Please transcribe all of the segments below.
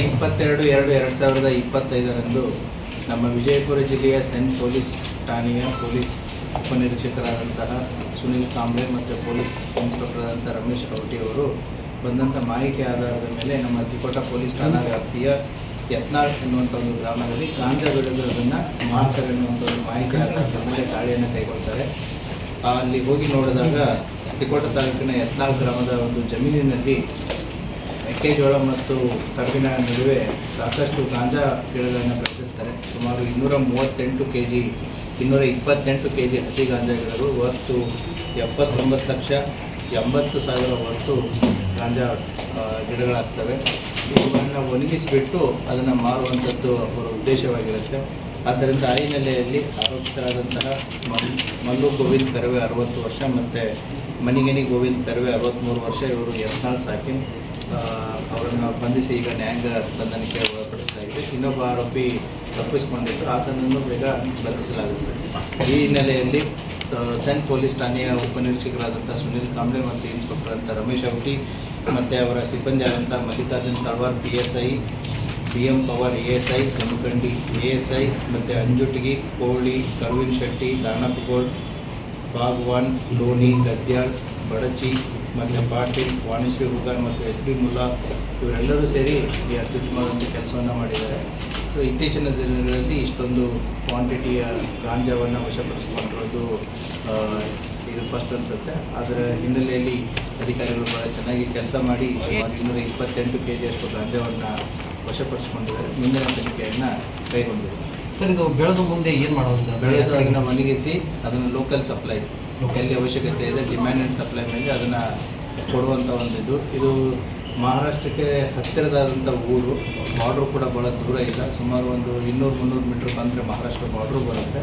ಇಪ್ಪತ್ತೆರಡು, ಎರಡು ಎರಡು ಸಾವಿರದ ಇಪ್ಪತ್ತೈದರಂದು ನಮ್ಮ ವಿಜಯಪುರ ಜಿಲ್ಲೆಯ ಸೆಂಟ್ ಪೊಲೀಸ್ ಠಾಣೆಯ ಪೊಲೀಸ್ ಉಪನಿರೀಕ್ಷಕರಾದಂತಹ ಸುನಿಲ್ ಕಾಂಬ್ಳೆ ಮತ್ತು ಪೊಲೀಸ್ ಇನ್ಸ್ಪೆಕ್ಟರ್ ಆದಂಥ ರಮೇಶ್ ಅವರು ಬಂದಂಥ ಮಾಹಿತಿ ಆಧಾರದ ಮೇಲೆ ನಮ್ಮ ತಿಕೋಟ ಪೊಲೀಸ್ ಠಾಣಾ ವ್ಯಾಪ್ತಿಯ ಯತ್ನಾಳ್ ಎನ್ನುವಂಥ ಒಂದು ಗ್ರಾಮದಲ್ಲಿ ಗಾಂಜಾ ಬೆಳೆದಿರೋದನ್ನು ಮಾರ್ಕರ್ ಎನ್ನುವಂಥ ಒಂದು ಮಾಹಿತಿ ಆಧಾರದ ಮೇಲೆ ದಾಳಿಯನ್ನು ಕೈಗೊಳ್ತಾರೆ. ಅಲ್ಲಿ ಹೋಗಿ ನೋಡಿದಾಗ ತಿಕೋಟ ತಾಲೂಕಿನ ಯತ್ನಾಳ್ ಗ್ರಾಮದ ಒಂದು ಜಮೀನಿನಲ್ಲಿ ಮೆಕ್ಕೆಜೋಳ ಮತ್ತು ಕಬ್ಬಿನ ನಡುವೆ ಸಾಕಷ್ಟು ಗಾಂಜಾ ಗಿಡಗಳನ್ನು ಬೆಳೆದಿರ್ತಾರೆ ಸುಮಾರು ಇನ್ನೂರ ಮೂವತ್ತೆಂಟು ಕೆ ಜಿ ಇನ್ನೂರ ಇಪ್ಪತ್ತೆಂಟು ಕೆ ಜಿ ಹಸಿ ಗಾಂಜಾ ಗಿಡಗಳು ಒಟ್ಟು ಎಪ್ಪತ್ತೊಂಬತ್ತು ಲಕ್ಷ ಎಂಬತ್ತು ಸಾವಿರ ಹೊತ್ತು ಗಾಂಜಾ ಗಿಡಗಳಾಗ್ತವೆ. ಇವುಗಳನ್ನು ಒಣಗಿಸಿಬಿಟ್ಟು ಅದನ್ನು ಮಾರುವಂಥದ್ದು ಅವರ ಉದ್ದೇಶವಾಗಿರುತ್ತೆ. ಆದ್ದರಿಂದ ಆ ಹಿನ್ನೆಲೆಯಲ್ಲಿ ಆರೋಪಿತರಾದಂತಹ ಮಲ್- ಮಲ್ಲು ಗೋವಿಂದ್ ಕರವೆ ಅರವತ್ತು ವರ್ಷ ಮತ್ತು ಮನಿಗೆನಿ ಗೋವಿಂದ್ ಕರವೆ ಅರವತ್ತ್ಮೂರು ವರ್ಷ ಇವರು ಎಸ್ನಾಳ್ ಸಾಕಿನ್. ಅವರನ್ನು ಬಂಧಿಸಿ ಈಗ ನ್ಯಾಯಾಂಗ ಬಂಧನಕ್ಕೆ ಒಳಪಡಿಸಲಾಗಿದೆ. ಇನ್ನೊಬ್ಬ ಆರೋಪಿ ತಪ್ಪಿಸಿಕೊಂಡಿದ್ದು ಆತನನ್ನು ಬೇಗ ಬಂಧಿಸಲಾಗುತ್ತದೆ ಈ ಹಿನ್ನೆಲೆಯಲ್ಲಿ ಸೆಂಟ್ ಪೊಲೀಸ್ ಠಾಣೆಯ ಉಪನಿರೀಕ್ಷಕರಾದಂಥ ಸುನೀಲ್ ಕಾಂಬ್ಳೆ ಮತ್ತು ಇನ್ಸ್ಪೆಕ್ಟರ್ ಅಂತ ರಮೇಶ್ ಅವಟಿ ಮತ್ತು ಅವರ ಸಿಬ್ಬಂದಿ ಆದಂಥ Mallikarjun Talwar P S I B M Pawar A S I Jamakhandi A S I ಮತ್ತು ಅಂಜುಟಿಗಿ ಕೋಳಿ, ಕರ್ವಿನ್ ಶೆಟ್ಟಿ ದಾನಪ್ಪಗೋಳ್ ಬಾಗ್ವಾನ್ ಲೋಣಿ ಗದ್ಯಾಳ್ ಬಡಚಿ ಮತ್ತು ಪಾಟೀಲ್ ವಾಣಿಶ್ರೀ ಹುಗಾನ್ ಮತ್ತು ಎಸ್ ಪಿ ಮುಲ್ಲಾ ಇವರೆಲ್ಲರೂ ಸೇರಿ ಈ ಅತ್ಯುತ್ತಮವಾದ ಕೆಲಸವನ್ನು ಮಾಡಿದ್ದಾರೆ. ಸೊ ಇತ್ತೀಚಿನ ದಿನಗಳಲ್ಲಿ ಇಷ್ಟೊಂದು ಕ್ವಾಂಟಿಟಿಯ ಗಾಂಜಾವನ್ನು ವಶಪಡಿಸಿಕೊಂಡಿರೋದು ಇದು ಫಸ್ಟ್ ಅನಿಸುತ್ತೆ. ಅದರ ಹಿನ್ನೆಲೆಯಲ್ಲಿ ಅಧಿಕಾರಿಗಳು ಭಾಳ ಚೆನ್ನಾಗಿ ಕೆಲಸ ಮಾಡಿ ಸುಮಾರು ಇನ್ನೂರ ಇಪ್ಪತ್ತೆಂಟು ಕೆ ಜಿಯಷ್ಟು ಗಾಂಜಾವನ್ನು ವಶಪಡಿಸಿಕೊಂಡಿದ್ದಾರೆ. ಮುಂದಿನ ತನಿಖೆಯನ್ನು ಕೈಗೊಂಡಿದ್ದಾರೆ. ಸರ್ ಇದು ಬೆಳೆದು ಮುಂದೆ ಏನು ಮಾಡೋದು? ಬೆಳೆದು ಅದನ್ನು ಒಣಗಿಸಿ ಅದನ್ನು ಲೋಕಲ್ ಸಪ್ಲೈ ಎಲ್ಲಿ ಅವಶ್ಯಕತೆ ಇದೆ ಡಿಮ್ಯಾಂಡ್ ಆ್ಯಂಡ್ ಸಪ್ಲೈ ಮೇಲೆ ಅದನ್ನು ಕೊಡುವಂಥ ಒಂದು ಇದು. ಇದು ಮಹಾರಾಷ್ಟ್ರಕ್ಕೆ ಹತ್ತಿರದಾದಂಥ ಊರು. ಬಾರ್ಡ್ರು ಕೂಡ ಭಾಳ ದೂರ ಇಲ್ಲ. ಸುಮಾರು ಒಂದು ಇನ್ನೂರು ಮುನ್ನೂರು ಮೀಟ್ರ್ ಬಂದರೆ ಮಹಾರಾಷ್ಟ್ರ ಬಾರ್ಡ್ರು ಬರುತ್ತೆ.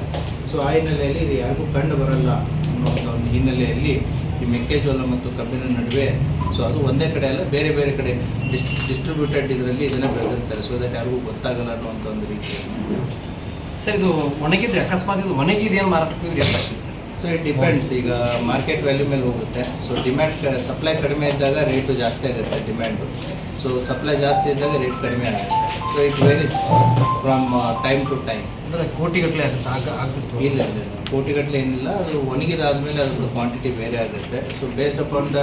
ಸೊ ಆ ಹಿನ್ನೆಲೆಯಲ್ಲಿ ಇದು ಯಾರಿಗೂ ಕಂಡು ಬರಲ್ಲ ಅನ್ನುವಂಥ ಒಂದು ಹಿನ್ನೆಲೆಯಲ್ಲಿ ಈ ಮೆಕ್ಕೆಜೋಳ ಮತ್ತು ಕಬ್ಬಿನ ನಡುವೆ ಸೊ ಅದು ಒಂದೇ ಕಡೆ ಅಲ್ಲ ಬೇರೆ ಬೇರೆ ಕಡೆ ಡಿಸ್ ಡಿಸ್ಟ್ರಿಬ್ಯೂಟೆಡ್ ಇದರಲ್ಲಿ ಇದನ್ನು ಬೆಳೆದಿರ್ತಾರೆ. ಸೊ ದಟ್ ಯಾರಿಗೂ ಗೊತ್ತಾಗಲ್ಲ ಅನ್ನುವಂಥ ಒಂದು ರೀತಿಯಲ್ಲಿ. ಸರ್ ಇದು ಒಣಗಿದ್ರೆ ಅಕಸ್ಮಾತ್ ಇದು ಒಣಗಿದೆ ಏನು ಮಾರಾಟಕ್ಕೆ ಸರ್ ಸೊ ಇಟ್ ಡಿಪೆಂಡ್ಸ್ ಈಗ ಮಾರ್ಕೆಟ್ ವ್ಯಾಲ್ಯೂ ಮೇಲೆ ಹೋಗುತ್ತೆ. ಸೊ ಡಿಮ್ಯಾಂಡ್ ಸಪ್ಲೈ ಕಡಿಮೆ ಇದ್ದಾಗ ರೇಟು ಜಾಸ್ತಿ ಆಗುತ್ತೆ ಡಿಮ್ಯಾಂಡು ಸೊ ಸಪ್ಲೈ ಜಾಸ್ತಿ ಇದ್ದಾಗ ರೇಟ್ ಕಡಿಮೆ ಆಗುತ್ತೆ. So it varies from time to time ಅಂದರೆ ಕೋಟಿಗಟ್ಟಲೆ ಆಗುತ್ತೆ ಇಲ್ಲ ಇಲ್ಲ ಕೋಟಿಗಟ್ಟಲೆ ಏನಿಲ್ಲ. ಅದು ಒಣಗಿದಾದಮೇಲೆ ಅದರ ಕ್ವಾಂಟಿಟಿ ಬೇರೆ ಆಗುತ್ತೆ. So based upon the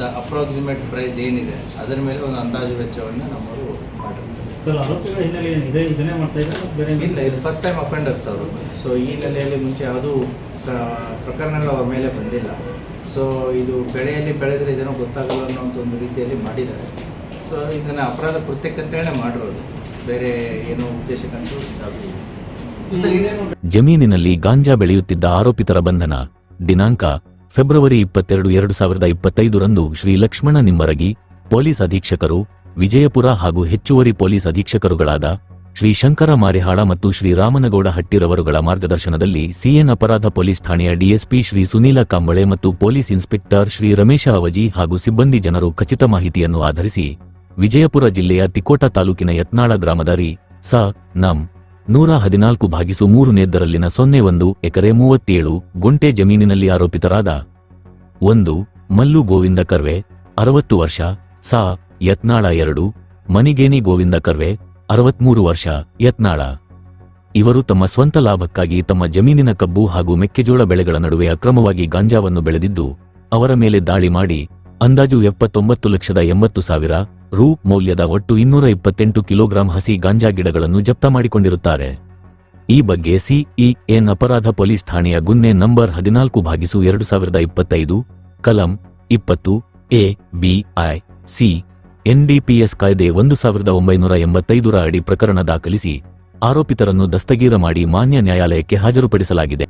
the approximate price ಏನಿದೆ ಅದರ ಮೇಲೆ ಒಂದು ಅಂದಾಜು ವೆಚ್ಚವನ್ನು ನಮ್ಮವರು ಮಾಡಿರ್ತಾರೆ ಸರ್ ಆರೋಪಿಗಳ ಹಿನ್ನೆಲೆ ಏನಿದೆ ಇದನ್ನೇ ಮಾಡ್ತಾ ಇದ್ದಾರೆ ಬೇರೆ ಇಲ್ಲ ಇದು ಫಸ್ಟ್ ಟೈಮ್ ಅಫೆಂಡರ್ಸ್ ಅವರು. ಸೊ ಈ ಹಿನ್ನೆಲೆಯಲ್ಲಿ ಮುಂಚೆ ಯಾವುದೂ ಪ್ರ- ಪ್ರಕರಣಗಳು ಅವ್ರ ಮೇಲೆ ಬಂದಿಲ್ಲ. ಸೊ ಇದು ಬೆಳೆಯಲ್ಲಿ ಬೆಳೆದ್ರೆ ಇದೇನೋ ಗೊತ್ತಾಗಲ್ಲ ಅಂತ ಒಂದು ರೀತಿಯಲ್ಲಿ ಮಾಡಿದ್ದಾರೆ. ಸೊ ಇದನ್ನು ಅಪರಾಧ ಕೃತ್ಯಕ್ಕಂತೇಳಿ ಮಾಡಿರೋದು ಬೇರೆ ಏನೋ ಉದ್ದೇಶಕ್ಕಂತೂ ಸರ್ ಜಮೀನಿನಲ್ಲಿ ಗಾಂಜಾ ಬೆಳೆಯುತ್ತಿದ್ದ ಆರೋಪಿತರ ಬಂಧನ. ದಿನಾಂಕ ಫೆಬ್ರವರಿ ಇಪ್ಪತ್ತೆರಡು ಎರಡು ಸಾವಿರದ ಇಪ್ಪತ್ತೈದರಂದು ಶ್ರೀ ಲಕ್ಷ್ಮಣ ನಿಂಬರಗಿ ಪೊಲೀಸ್ ಅಧೀಕ್ಷಕರು ವಿಜಯಪುರ ಹಾಗೂ ಹೆಚ್ಚುವರಿ ಪೊಲೀಸ್ ಅಧೀಕ್ಷಕರುಗಳಾದ ಶ್ರೀ ಶಂಕರ ಮಾರಿಹಾಳ ಮತ್ತು ಶ್ರೀ ರಾಮನಗೌಡ ಹಟ್ಟಿರವರುಗಳ ಮಾರ್ಗದರ್ಶನದಲ್ಲಿ ಸಿಎನ್ ಅಪರಾಧ ಪೊಲೀಸ್ ಠಾಣೆಯ ಡಿಎಸ್ಪಿ ಶ್ರೀ ಸುನೀಲ ಕಾಂಬಳೆ ಮತ್ತು ಪೊಲೀಸ್ ಇನ್ಸ್ಪೆಕ್ಟರ್ ಶ್ರೀ ರಮೇಶ ಅವಜಿ ಹಾಗೂ ಸಿಬ್ಬಂದಿ ಜನರು ಖಚಿತ ಮಾಹಿತಿಯನ್ನು ಆಧರಿಸಿ ವಿಜಯಪುರ ಜಿಲ್ಲೆಯ ತಿಕೋಟ ತಾಲೂಕಿನ ಯತ್ನಾಳ ಗ್ರಾಮದ ರಿ, ಸ, ನಂ, ನೂರ ಹದಿನಾಲ್ಕು ಭಾಗಿಸು ಮೂರು ನೇದ್ದರಲ್ಲಿನ ಸೊನ್ನೆ ಒಂದು ಎಕರೆ ಮೂವತ್ತೇಳು ಗುಂಟೆ ಜಮೀನಿನಲ್ಲಿ ಆರೋಪಿತರಾದ ಒಂದು ಮಲ್ಲು ಗೋವಿಂದ ಕರ್ವೆ, ಅರವತ್ತು ವರ್ಷ, ಸಾ ಯತ್ನಾಳ ಎರಡು ಮನಿಗೇನಿ ಗೋವಿಂದ ಕರ್ವೆ, ಅರವತ್ಮೂರು ವರ್ಷ, ಯತ್ನಾಳ. ಇವರು ತಮ್ಮ ಸ್ವಂತ ಲಾಭಕ್ಕಾಗಿ ತಮ್ಮ ಜಮೀನಿನ ಕಬ್ಬು ಹಾಗೂ ಮೆಕ್ಕೆಜೋಳ ಬೆಳೆಗಳ ನಡುವೆ ಅಕ್ರಮವಾಗಿ ಗಾಂಜಾವನ್ನು ಬೆಳೆದಿದ್ದು, ಅವರ ಮೇಲೆ ದಾಳಿ ಮಾಡಿ, ಅಂದಾಜು ಎಪ್ಪತ್ತೊಂಬತ್ತು ಲಕ್ಷದ ಎಂಬತ್ತು ಸಾವಿರ ರೂ ಮೌಲ್ಯದ ಒಟ್ಟು ಇನ್ನೂರ ಇಪ್ಪತ್ತೆಂಟು ಕಿಲೋಗ್ರಾಂ ಹಸಿ ಗಾಂಜಾ ಗಿಡಗಳನ್ನು ಜಪ್ತ ಮಾಡಿಕೊಂಡಿರುತ್ತಾರೆ. ಈ ಬಗ್ಗೆ ಸಿಇಎನ್ ಅಪರಾಧ ಪೊಲೀಸ್ ಠಾಣೆಯ ಗುನ್ನೆ ನಂಬರ್ ಹದಿನಾಲ್ಕು ಭಾಗಿಸು ಎರಡು ಸಾವಿರದ ಇಪ್ಪತ್ತೈದು, ಕಲಂ, ಇಪ್ಪತ್ತು, A, B, I, C NDPS ಕಾಯ್ದೆ ಒಂದು ಸಾವಿರದ ಒಂಬೈನೂರ ಎಂಬತ್ತೈದರ ಅಡಿ ಪ್ರಕರಣ ದಾಖಲಿಸಿ ಆರೋಪಿತರನ್ನು ದಸ್ತಗೀರ ಮಾಡಿ ಮಾನ್ಯ ನ್ಯಾಯಾಲಯಕ್ಕೆ ಹಾಜರುಪಡಿಸಲಾಗಿದೆ.